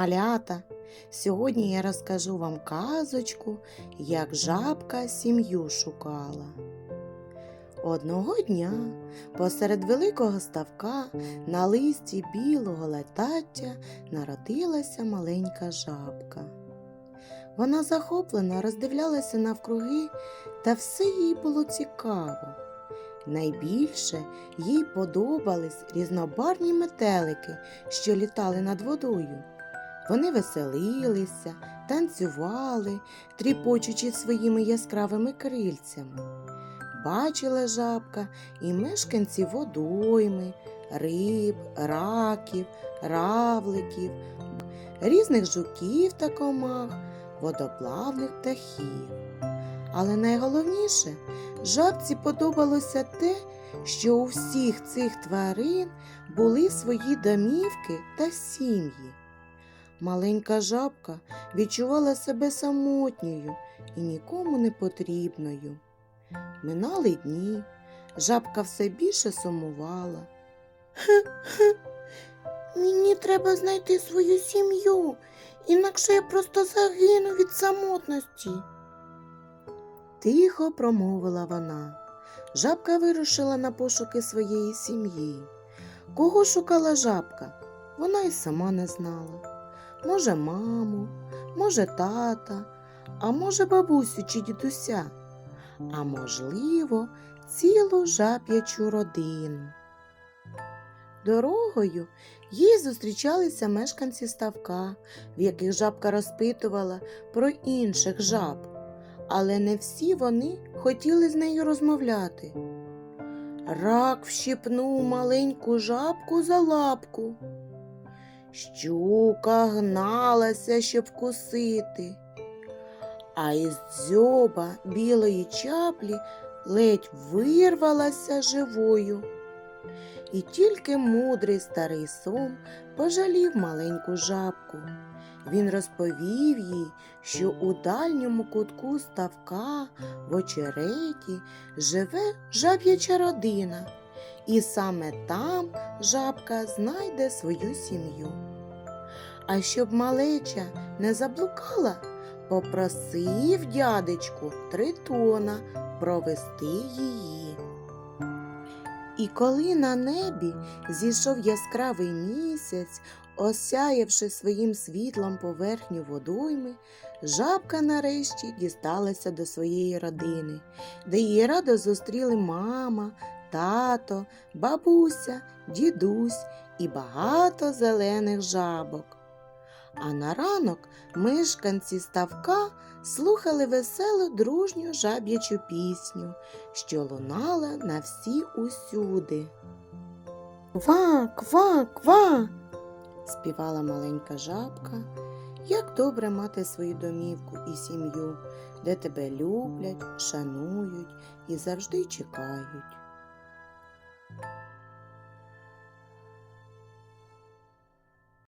Малята, сьогодні я розкажу вам казочку, як жабка сім'ю шукала. Одного дня посеред великого ставка на листі білого летаття народилася маленька жабка. Вона захоплено роздивлялася навкруги, та все їй було цікаво. Найбільше їй подобались різнобарні метелики, що літали над водою. Вони веселилися, танцювали, тріпочучи своїми яскравими крильцями. Бачила жабка і мешканці водойми, риб, раків, равликів, різних жуків та комах, водоплавних птахів. Але найголовніше, жабці подобалося те, що у всіх цих тварин були свої домівки та сім'ї. Маленька жабка відчувала себе самотньою і нікому не потрібною. Минали дні, жабка все більше сумувала. Мені треба знайти свою сім'ю, інакше я просто загину від самотності. Тихо промовила вона. Жабка вирушила на пошуки своєї сім'ї. Кого шукала жабка? Вона й сама не знала. Може, маму, може, тата, а може, бабусю чи дідуся, а можливо, цілу жаб'ячу родину. Дорогою їй зустрічалися мешканці ставка, в яких жабка розпитувала про інших жаб, але не всі вони хотіли з нею розмовляти. Рак вщипнув маленьку жабку за лапку. Щука гналася, щоб вкусити, а із дзьоба білої чаплі ледь вирвалася живою. І тільки мудрий старий сом пожалів маленьку жабку. Він розповів їй, що у дальньому кутку ставка в очереті живе жаб'яча родина, і саме там жабка знайде свою сім'ю. А щоб малеча не заблукала, попросив дядечку Тритона провести її. І коли на небі зійшов яскравий місяць, осяявши своїм світлом поверхню водойми, жабка нарешті дісталася до своєї родини, де її радо зустріли мама, тато, бабуся, дідусь і багато зелених жабок. А на ранок мешканці ставка слухали веселу дружню жаб'ячу пісню, що лунала на всі усюди. Ква, ква, ква. співала маленька жабка. Як добре мати свою домівку і сім'ю, де тебе люблять, шанують і завжди чекають.